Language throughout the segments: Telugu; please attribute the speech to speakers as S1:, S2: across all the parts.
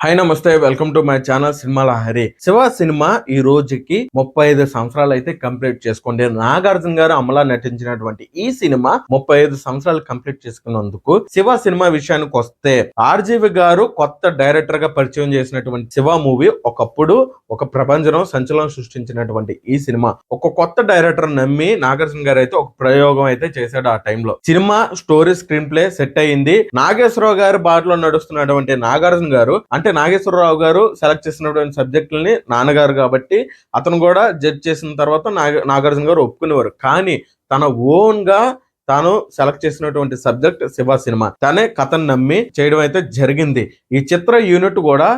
S1: హాయ్ నమస్తే. వెల్కమ్ టు మై ఛానల్ సినిమాల హరి శివ సినిమా ఈ రోజుకి ముప్పై ఐదు సంవత్సరాలు అయితే కంప్లీట్ చేసుకోండి. నాగార్జున గారు అమలా నటించినటువంటి ఈ సినిమా ముప్పై ఐదు సంవత్సరాలు కంప్లీట్ చేసుకున్నందుకు శివ సినిమా విషయానికి వస్తే ఆర్జీవి గారు కొత్త డైరెక్టర్గా పరిచయం చేసినటువంటి శివ మూవీ ఒకప్పుడు ఒక ప్రపంచం సంచలనం సృష్టించినటువంటి ఈ సినిమా. ఒక కొత్త డైరెక్టర్ నమ్మి నాగార్జున గారు అయితే ఒక ప్రయోగం అయితే చేశాడు ఆ టైంలో cinema story screenplay set అయ్యింది. నాగేశ్వరరావు గారి బాటలో నడుస్తున్నటువంటి నాగార్జున గారు అంటే నాగేశ్వరరావు గారు సెలెక్ట్ చేసినటువంటి సబ్జెక్టులని నాన్నగారు కాబట్టి అతను కూడా జడ్జ్ చేసిన తర్వాత నాగ నాగార్జున గారు ఒప్పుకునేవారు. కానీ తన ఓన్గా తాను సెలెక్ట్ చేసినటువంటి సబ్జెక్ట్ శివ సినిమా. తనే కథను నమ్మి చేయడం అయితే జరిగింది. ఈ చిత్ర యూనిట్ కూడా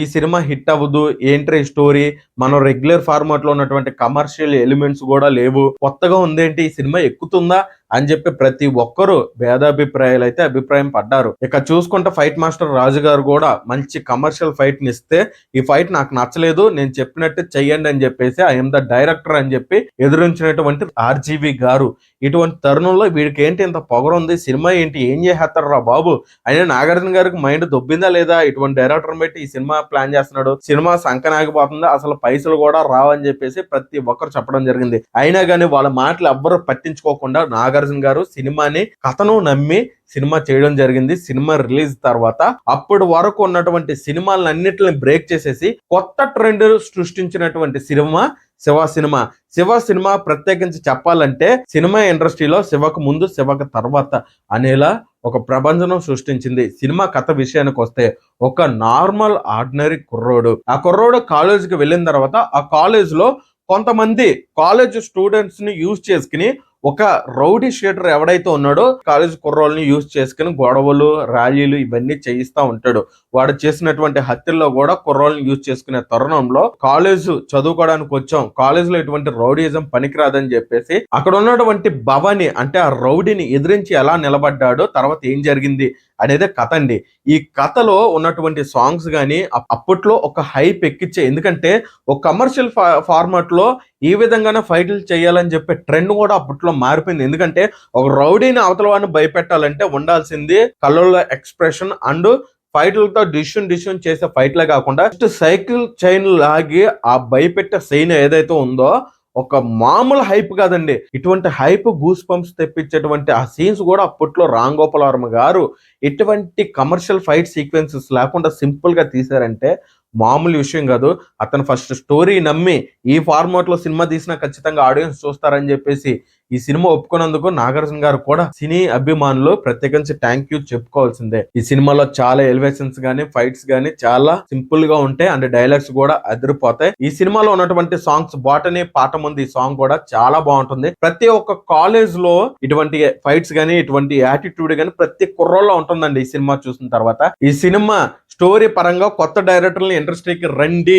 S1: ఈ సినిమా హిట్ అవ్వదు ఏంట్రీ స్టోరీ మనం రెగ్యులర్ ఫార్మాట్లో ఉన్నటువంటి కమర్షియల్ ఎలిమెంట్స్ కూడా లేవు. కొత్తగా ఉందేంటి? ఈ సినిమా ఎక్కుతుందా? అని చెప్పి ప్రతి ఒక్కరూ భేదాభిప్రాయాలు అయితే అభిప్రాయం పడ్డారు. ఇక చూసుకుంటే ఫైట్ మాస్టర్ రాజు గారు కూడా మంచి కమర్షియల్ ఫైట్ని ఇస్తే ఈ ఫైట్ నాకు నచ్చలేదు నేను చెప్పినట్టు చెయ్యండి అని చెప్పేసి ఐఎమ్ ద డైరెక్టర్ అని చెప్పి ఎదురించినటువంటి ఆర్జీవి గారు. ఇటువంటి తరుణంలో వీడికి ఏంటి ఇంత పొగరుంది సినిమా ఏంటి? ఏం చేసేస్తారు రా బాబు? అయినా నాగార్జున గారికి మైండ్ దొబ్బిందా లేదా? ఇటువంటి డైరెక్టర్ పెట్టి ఈ సినిమా ప్లాన్ చేస్తున్నాడు. సినిమా సంకనాగిపోతుందా అసలు పైసలు కూడా రావని చెప్పేసి ప్రతి ఒక్కరు చెప్పడం జరిగింది. అయినా కానీ వాళ్ళ మాటలు ఎవ్వరు పట్టించుకోకుండా నాగార్జున గారు సినిమాని కథను నమ్మి సినిమా చేయడం జరిగింది. సినిమా రిలీజ్ తర్వాత అప్పటి వరకు ఉన్నటువంటి సినిమాలన్నిటిని బ్రేక్ చేసేసి కొత్త ట్రెండ్ సృష్టించినటువంటి cinema Shiva cinema. Shiva cinema ప్రత్యేకించి చెప్పాలంటే సినిమా ఇండస్ట్రీలో శివకు ముందు శివకు తర్వాత అనేలా ఒక ప్రబంధనం సృష్టించింది. సినిమా కథ విషయానికి వస్తే ఒక నార్మల్ ఆర్డినరీ కుర్రోడు. ఆ కుర్రోడు కాలేజీకి వెళ్ళిన తర్వాత ఆ కాలేజ్లో కొంతమంది కాలేజ్ స్టూడెంట్స్ని యూజ్ చేసుకుని ఒక రౌడీ షీటర్ ఎవడైతే ఉన్నాడో కాలేజ్ కుర్రోల్ని యూజ్ చేసుకుని గొడవలు ర్యాలీలు ఇవన్నీ చేయిస్తా ఉంటాడు. వాడు చేసినటువంటి హత్యల్లో కూడా కుర్రోల్ని యూజ్ చేసుకునే తరుణంలో కాలేజ్ చదువుకోవడానికి వచ్చాం. కాలేజ్లో ఇటువంటి రౌడీజం పనికిరాదని చెప్పేసి అక్కడ ఉన్నటువంటి భవని అంటే ఆ రౌడీని ఎదిరించి ఎలా నిలబడ్డాడో తర్వాత ఏం జరిగింది అనేది కథ అండి. ఈ కథలో ఉన్నటువంటి సాంగ్స్ కానీ అప్పట్లో ఒక హైప్ ఎక్కిచ్చే ఎందుకంటే ఒక కమర్షియల్ ఫార్మాట్లో ఈ విధంగానే ఫైట్లు చేయాలని చెప్పే ట్రెండ్ కూడా అప్పట్లో మారిపోయింది. ఎందుకంటే ఒక రౌడీని అవతల వాడిని భయపెట్టాలంటే ఉండాల్సింది కళ్ళల్లో ఎక్స్ప్రెషన్ అండ్ ఫైట్లతో డిసిషన్ డిసిషన్ చేసే ఫైట్లే కాకుండా సైకిల్ చైన్ లాగి ఆ భయపెట్టే సైన్ ఏదైతే ఉందో ఒక మామూలు హైప్ కాదండి. ఇటువంటి హైప్ గూస్ పంప్స్ తెప్పించేటువంటి ఆ సీన్స్ కూడా అప్పట్లో రామ్ గోపాల్ వర్మ గారు ఎటువంటి కమర్షియల్ ఫైట్ సీక్వెన్సెస్ లేకుండా సింపుల్గా తీసారంటే మామూలు విషయం కాదు. అతను ఫస్ట్ స్టోరీ నమ్మి ఈ ఫార్మాట్లో సినిమా తీసినా ఖచ్చితంగా ఆడియన్స్ చూస్తారని చెప్పేసి ఈ సినిమా ఒప్పుకున్నందుకు నాగార్జున గారు కూడా సినీ అభిమానులు ప్రత్యేకించి థ్యాంక్ యూ చెప్పుకోవాల్సిందే. ఈ సినిమాలో చాలా ఎలివేషన్స్ గానీ ఫైట్స్ గానీ చాలా సింపుల్గా ఉంటాయి అండ్ డైలాగ్స్ కూడా అదిరిపోతాయి. ఈ సినిమాలో ఉన్నటువంటి సాంగ్స్ బాటనీ పాట ఉంది ఈ సాంగ్ కూడా చాలా బాగుంటుంది. ప్రతి ఒక్క కాలేజ్లో ఇటువంటి ఫైట్స్ గానీ ఇటువంటి యాటిట్యూడ్ గానీ ప్రతి కుర్రోల్లో ఉంటుందండి ఈ సినిమా చూసిన తర్వాత. ఈ సినిమా స్టోరీ పరంగా కొత్త డైరెక్టర్లు ఇండస్ట్రీకి రండి.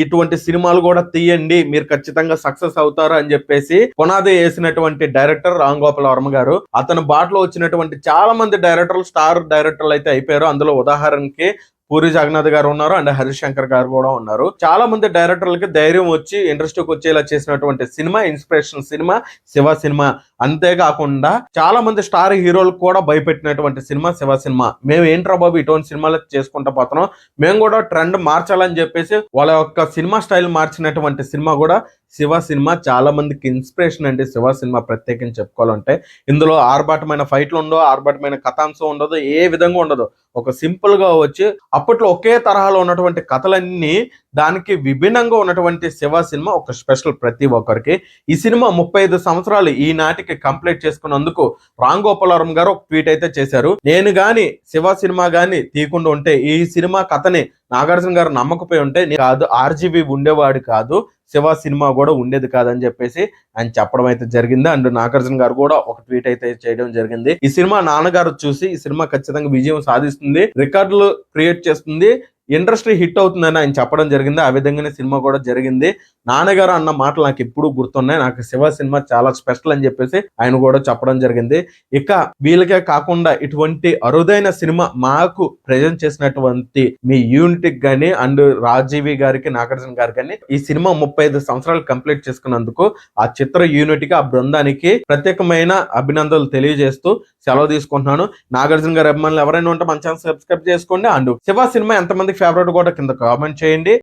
S1: ఇటువంటి సినిమాలు కూడా తీయండి. మీరు ఖచ్చితంగా సక్సెస్ అవుతారు అని చెప్పేసి పునాది వేసినటువంటి డైరెక్టర్ రామ్ గోపాల్ వర్మ గారు. అతని బాటలో వచ్చినటువంటి చాలా మంది డైరెక్టర్లు స్టార్ డైరెక్టర్లు అయితే అయిపోయారు. అందులో ఉదాహరణకి పూరి జగన్నాథ్ గారు ఉన్నారు అండ్ హరీష్ శంకర్ గారు కూడా ఉన్నారు. చాలా మంది డైరెక్టర్లకి ధైర్యం వచ్చి ఇండస్ట్రీకి వచ్చేలా చేసినటువంటి cinema inspiration cinema Shiva cinema. అంతేకాకుండా చాలా మంది స్టార్ హీరోలు కూడా భయపెట్టినటువంటి సినిమా శివ సినిమా. మేము ఏంట్రా బాబు ఇటువంటి సినిమాలు చేసుకుంటా పోతున్నాం? మేము కూడా ట్రెండ్ మార్చాలని చెప్పేసి వాళ్ళ యొక్క సినిమా స్టైల్ మార్చినటువంటి సినిమా కూడా శివ సినిమా. చాలా మందికి ఇన్స్పిరేషన్ అండి శివ సినిమా ప్రత్యేకించి చెప్పుకోవాలంటే. ఇందులో ఆర్భాటమైన ఫైట్లు ఉండవు ఆర్భాటమైన కథాంశం ఉండదు ఏ విధంగా ఉండదు. ఒక సింపుల్గా వచ్చి అప్పట్లో ఒకే తరహాలో ఉన్నటువంటి కథలన్నీ దానికి విభిన్నంగా ఉన్నటువంటి శివ సినిమా ఒక స్పెషల్ ప్రతి ఒక్కరికి. ఈ సినిమా ముప్పై ఐదు సంవత్సరాలు ఈ నాటికి కంప్లీట్ చేసుకున్నందుకు రామ్ గోపాలవరం గారు ఒక ట్వీట్ అయితే చేశారు. నేను గాని శివ సినిమా గాని తీయకుండా ఉంటే ఈ సినిమా కథని నాగార్జున గారు నమ్మకపోయి ఉంటే కాదు ఆర్జీబీ ఉండేవాడు కాదు శివ సినిమా కూడా ఉండేది కాదని చెప్పేసి ఆయన చెప్పడం అయితే జరిగింది. అండ్ నాగార్జున గారు కూడా ఒక ట్వీట్ అయితే చేయడం జరిగింది. ఈ సినిమా నాన్నగారు చూసి ఈ సినిమా ఖచ్చితంగా విజయం సాధిస్తుంది. రికార్డులు క్రియేట్ చేస్తుంది. ఇండస్ట్రీ హిట్ అవుతుందని ఆయన చెప్పడం జరిగింది. ఆ విధంగానే సినిమా కూడా జరిగింది. నాన్నగారు అన్న మాటలు నాకు ఎప్పుడు గుర్తున్నాయి. నాకు శివ సినిమా చాలా స్పెషల్ అని చెప్పేసి ఆయన కూడా చెప్పడం జరిగింది. ఇక వీళ్ళకే కాకుండా ఇటువంటి అరుదైన సినిమా మాకు ప్రజెంట్ చేసినటువంటి మీ యూనిట్ కానీ అండ్ రాజీవి గారికి నాగార్జున గారికి కానీ ఈ సినిమా ముప్పై ఐదు సంవత్సరాలు కంప్లీట్ చేసుకున్నందుకు ఆ చిత్ర యూనిట్కి ఆ బృందానికి ప్రత్యేకమైన అభినందనలు తెలియజేస్తూ సెలవు తీసుకుంటున్నాను. నాగార్జున గారు అభిమానులు ఎవరైనా ఉంటే మన ఛానల్ సబ్స్క్రైబ్ చేసుకోండి. అండ్ శివ సినిమా ఎంతమందికి ఫేవరెట్ కూడా కింద కామెంట్ చేయండి.